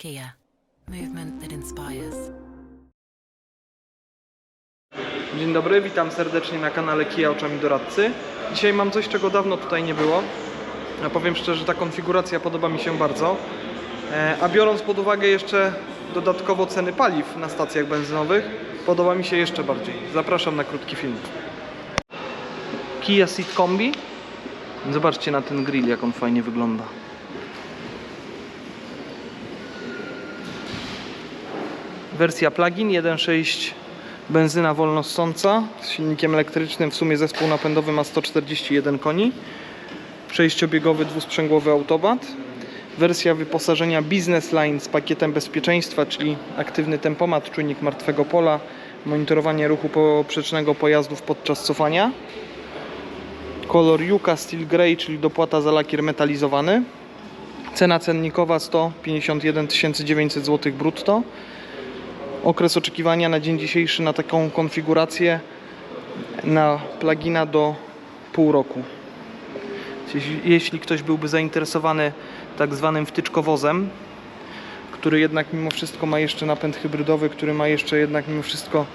Kia, movement that inspires. Dzień dobry, witam serdecznie na kanale Kia Oczami Doradcy. Dzisiaj mam coś, czego dawno tutaj nie było. Ja powiem szczerze, ta konfiguracja podoba mi się bardzo. E, A biorąc pod uwagę jeszcze dodatkowo ceny paliw na stacjach benzynowych, podoba mi się jeszcze bardziej. Zapraszam na krótki film. Kia Ceed Kombi. Zobaczcie na ten grill, jak on fajnie wygląda. Wersja plug-in 1.6 benzyna wolnossąca z silnikiem elektrycznym, w sumie zespół napędowy ma 141 koni. Przejściobiegowy dwusprzęgłowy automat. Wersja wyposażenia Business Line z pakietem bezpieczeństwa, czyli aktywny tempomat, czujnik martwego pola, monitorowanie ruchu poprzecznego pojazdów podczas cofania. Kolor Yuka Steel Grey, czyli dopłata za lakier metalizowany. Cena cennikowa 151 900 zł brutto. Okres oczekiwania na dzień dzisiejszy na taką konfigurację na plugina do pół roku. Jeśli- ktoś byłby zainteresowany tak zwanym wtyczkowozem, który jednak mimo wszystko ma jeszcze napęd hybrydowy, który ma jeszcze jednak mimo wszystko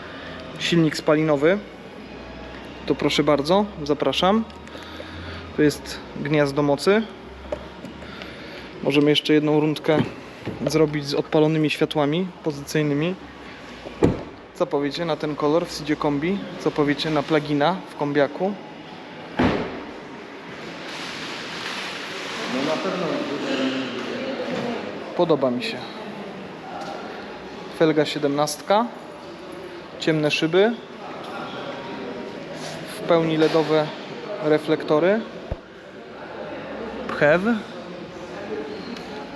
silnik spalinowy, to proszę bardzo, zapraszam. Tu jest gniazdo mocy. Możemy jeszcze jedną rundkę zrobić z odpalonymi światłami pozycyjnymi. Co powiecie na ten kolor w Sidzie Kombi? Co powiecie na plugina w kombiaku? No na pewno Podoba mi się. Felga 17. Ciemne szyby. W pełni LEDowe reflektory. Pchew.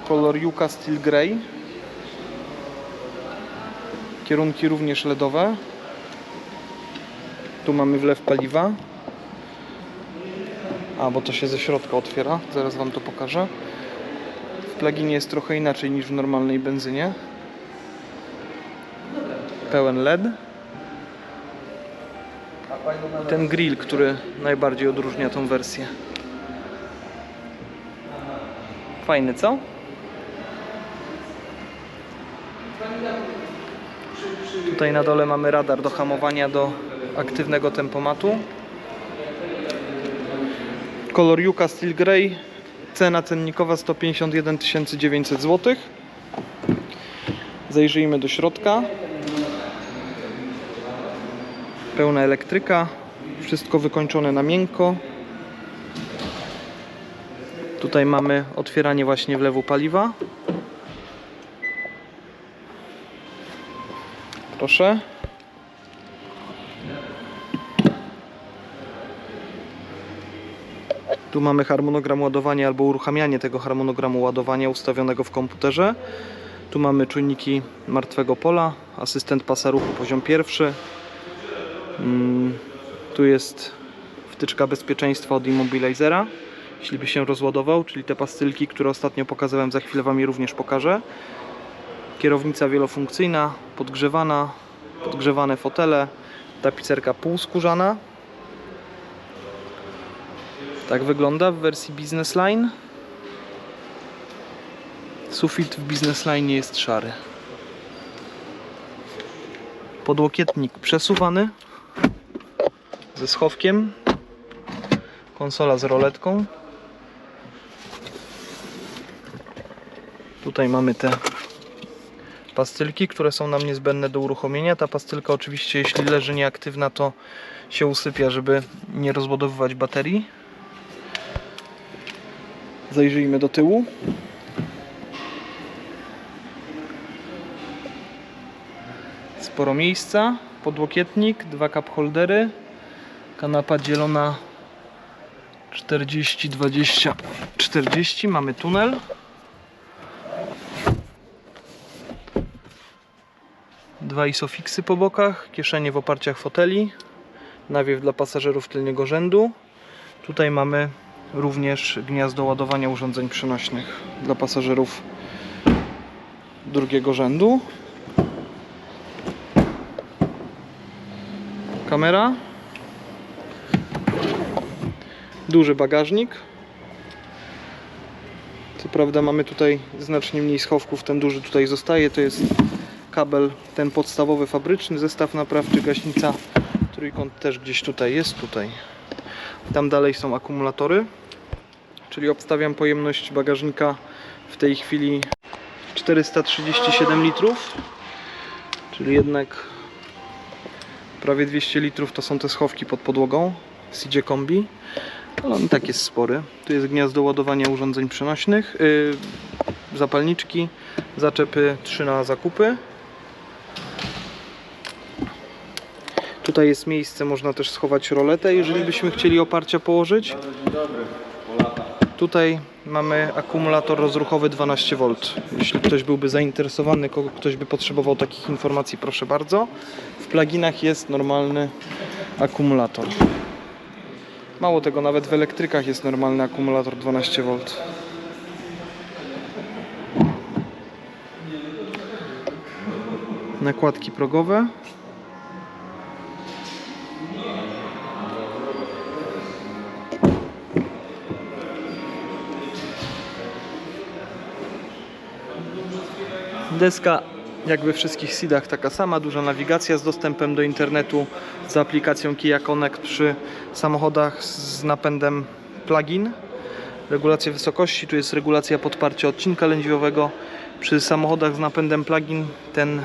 Kolor Yuka Steel Grey. Kierunki również LEDowe. Tu mamy wlew paliwa. A, bo to się ze środka otwiera. Zaraz Wam to pokażę. W pluginie jest trochę inaczej niż w normalnej benzynie. Pełen LED. Ten grill, który najbardziej odróżnia tą wersję. Fajny, co? Tutaj na dole mamy radar do hamowania do aktywnego tempomatu. Kolor Yuka Steel Grey. Cena cennikowa 151 900 zł. Zajrzyjmy do środka. Pełna elektryka. Wszystko wykończone na miękko. Tutaj mamy otwieranie właśnie wlewu paliwa. Proszę. Tu mamy harmonogram ładowania albo uruchamianie tego harmonogramu ładowania ustawionego w komputerze. Tu mamy czujniki martwego pola, asystent pasa ruchu poziom pierwszy. Mm, Tu jest wtyczka bezpieczeństwa od Immobilizera, jeśli by się rozładował, czyli te pastylki, które ostatnio pokazałem, za chwilę Wam je również pokażę. Kierownica wielofunkcyjna, podgrzewana, podgrzewane fotele, tapicerka półskórzana. Tak wygląda w wersji Business Line. Sufit w Business Line jest szary. Podłokietnik przesuwany ze schowkiem. Konsola z roletką. Tutaj mamy te pastylki, które są nam niezbędne do uruchomienia. Ta pastylka oczywiście, jeśli leży nieaktywna, to się usypia, żeby nie rozładowywać baterii. Zajrzyjmy do tyłu. Sporo miejsca, podłokietnik, dwa cup holdery, kanapa dzielona 40, 20, 40, mamy tunel. Dwa isofiksy po bokach, kieszenie w oparciach foteli, nawiew dla pasażerów tylnego rzędu. Tutaj mamy również gniazdo ładowania urządzeń przenośnych dla pasażerów drugiego rzędu. Kamera. Duży bagażnik. Co prawda mamy tutaj znacznie mniej schowków, ten duży tutaj zostaje, to jest kabel ten podstawowy fabryczny, zestaw naprawczy, gaśnica, trójkąt też gdzieś tutaj jest, tutaj. Tam dalej są akumulatory, czyli obstawiam pojemność bagażnika w tej chwili 437 litrów, czyli jednak prawie 200 litrów to są te schowki pod podłogą CJ Kombi. Ale on i tak jest spory. Tu jest gniazdo ładowania urządzeń przenośnych, yy, zapalniczki, zaczepy 3 na zakupy. Tutaj jest miejsce, można też schować roletę, jeżeli byśmy chcieli oparcia położyć. Tutaj mamy akumulator rozruchowy 12V. Jeśli ktoś byłby zainteresowany, kogo ktoś by potrzebował takich informacji, proszę bardzo. W pluginach jest normalny akumulator. Mało tego, nawet w elektrykach jest normalny akumulator 12V. Nakładki progowe. Deska jak we wszystkich SIDach taka sama, duża nawigacja z dostępem do internetu z aplikacją Kia Connect przy samochodach z napędem plug-in. Regulacja wysokości, tu jest regulacja podparcia odcinka lędźwiowego. Przy samochodach z napędem plug-in ten,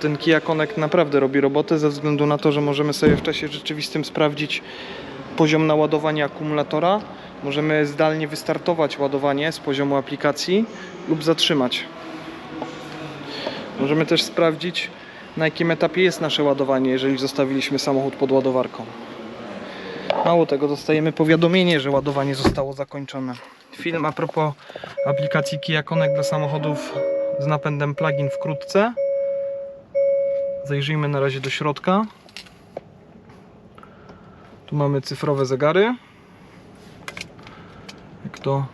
ten Kia Connect naprawdę robi robotę ze względu na to, że możemy sobie w czasie rzeczywistym sprawdzić poziom naładowania akumulatora. Możemy zdalnie wystartować ładowanie z poziomu aplikacji lub zatrzymać. Możemy też sprawdzić, na jakim etapie jest nasze ładowanie, jeżeli zostawiliśmy samochód pod ładowarką. Mało tego, dostajemy powiadomienie, że ładowanie zostało zakończone. Film a propos aplikacji Kia Connect dla samochodów z napędem plug-in wkrótce. Zajrzyjmy na razie do środka. Tu mamy cyfrowe zegary. Jak to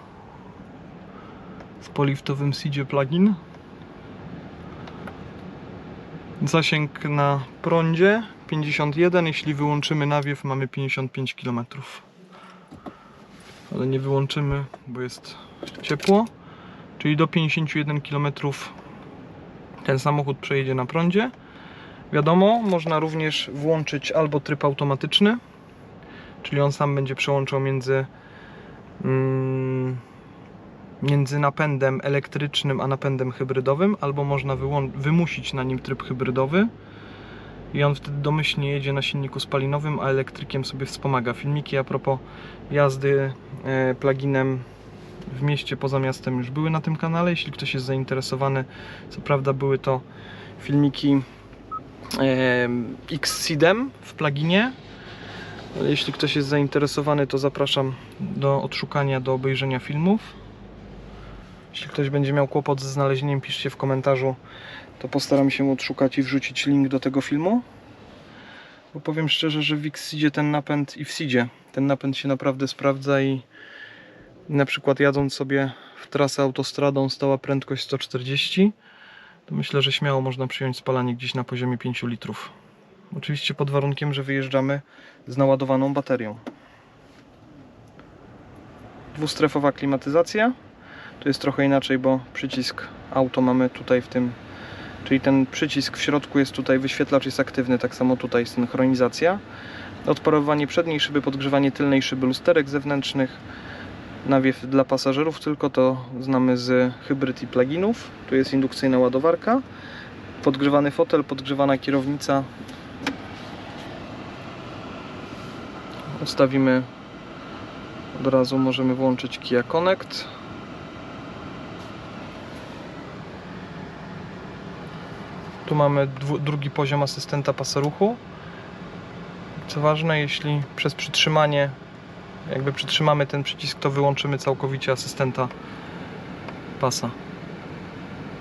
w poliftowym Seedzie plugin. Zasięg na prądzie 51, jeśli wyłączymy nawiew mamy 55 km. Ale nie wyłączymy, bo jest ciepło. Czyli do 51 km ten samochód przejedzie na prądzie. Wiadomo, można również włączyć albo tryb automatyczny, czyli on sam będzie przełączał między mm, między napędem elektrycznym a napędem hybrydowym, albo można wymusić na nim tryb hybrydowy i on wtedy domyślnie jedzie na silniku spalinowym, a elektrykiem sobie wspomaga. Filmiki a propos jazdy e, pluginem w mieście poza miastem już były na tym kanale. Jeśli ktoś jest zainteresowany, co prawda były to filmiki e, X-Seedem w pluginie, jeśli ktoś jest zainteresowany, to zapraszam do odszukania, do obejrzenia filmów. Jeśli ktoś będzie miał kłopot ze znalezieniem, piszcie w komentarzu, to postaram się odszukać i wrzucić link do tego filmu. Bo powiem szczerze, że w X-Seedzie ten napęd i w Seedzie ten napęd się naprawdę sprawdza i na przykład jadąc sobie w trasę autostradą stała prędkość 140, to myślę, że śmiało można przyjąć spalanie gdzieś na poziomie 5 litrów. Oczywiście pod warunkiem, że wyjeżdżamy z naładowaną baterią. Dwustrefowa klimatyzacja. Tu jest trochę inaczej, bo przycisk auto mamy tutaj w tym, czyli ten przycisk w środku jest tutaj, wyświetlacz jest aktywny, tak samo tutaj synchronizacja. Odparowywanie przedniej szyby, podgrzewanie tylnej szyby lusterek zewnętrznych, nawiew dla pasażerów, tylko to znamy z hybryd i pluginów. Tu jest indukcyjna ładowarka, podgrzewany fotel, podgrzewana kierownica. Ustawimy od razu, możemy włączyć Kia Connect. Tu mamy drugi poziom asystenta pasa ruchu. Co ważne, jeśli przez przytrzymanie, jakby przytrzymamy ten przycisk, to wyłączymy całkowicie asystenta pasa.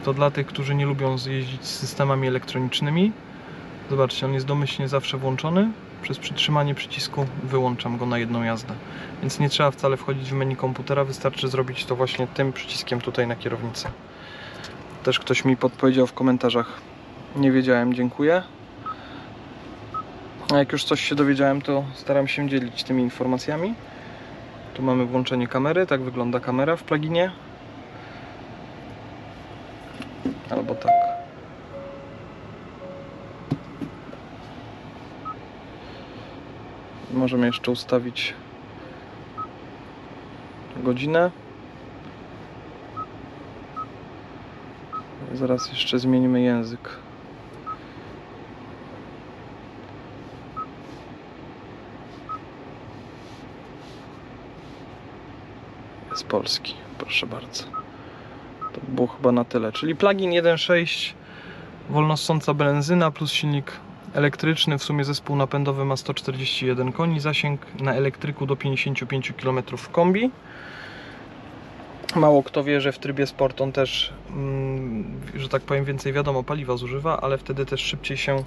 To dla tych, którzy nie lubią jeździć z systemami elektronicznymi. Zobaczcie, on jest domyślnie zawsze włączony. Przez przytrzymanie przycisku wyłączam go na jedną jazdę. Więc nie trzeba wcale wchodzić w menu komputera, wystarczy zrobić to właśnie tym przyciskiem tutaj na kierownicy. Też ktoś mi podpowiedział w komentarzach nie wiedziałem, dziękuję. A jak już coś się dowiedziałem, to staram się dzielić tymi informacjami. Tu mamy włączenie kamery, tak wygląda kamera w pluginie. Albo tak. Możemy jeszcze ustawić godzinę. Zaraz jeszcze zmienimy język. Polski, proszę bardzo. To było chyba na tyle. Czyli plugin 1.6, wolnossąca benzyna plus silnik elektryczny. W sumie zespół napędowy ma 141 koni, zasięg na elektryku do 55 km w kombi. Mało kto wie, że w trybie sport on też, mm, że tak powiem, więcej wiadomo, paliwa zużywa, ale wtedy też szybciej się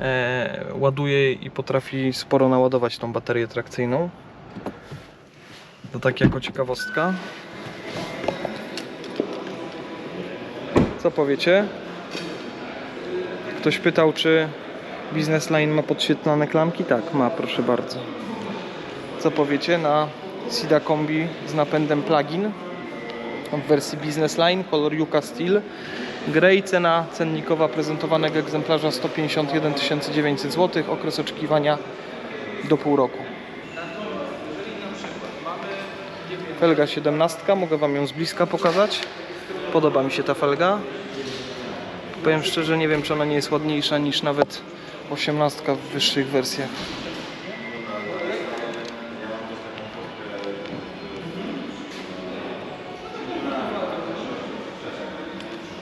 e, ładuje i potrafi sporo naładować tą baterię trakcyjną. To tak jako ciekawostka. Co powiecie? Ktoś pytał, czy Business Line ma podświetlane klamki? Tak, ma, proszę bardzo. Co powiecie na Sida Kombi z napędem plug-in w wersji Business Line, kolor Yuka Steel. Grey, cena cennikowa prezentowanego egzemplarza 151 900 zł, okres oczekiwania do pół roku. Felga 17, mogę Wam ją z bliska pokazać. Podoba mi się ta felga. Powiem szczerze, nie wiem czy ona nie jest ładniejsza niż nawet 18 w wyższych wersjach.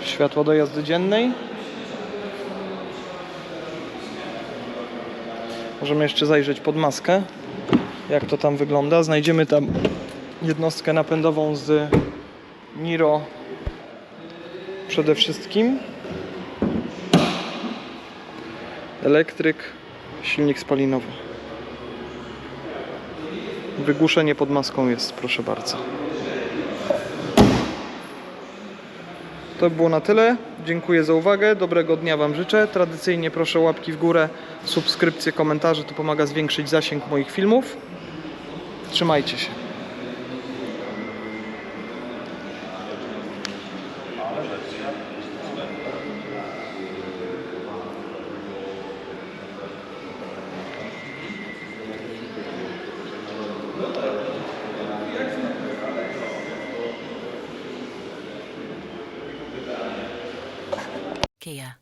Światło do jazdy dziennej. Możemy jeszcze zajrzeć pod maskę, jak to tam wygląda. Znajdziemy tam jednostkę napędową z Niro przede wszystkim. Elektryk, silnik spalinowy. Wygłuszenie pod maską jest, proszę bardzo. To było na tyle. Dziękuję za uwagę. Dobrego dnia Wam życzę. Tradycyjnie proszę łapki w górę, subskrypcje, komentarze. To pomaga zwiększyć zasięg moich filmów. Trzymajcie się. Kia. Movement that inspires.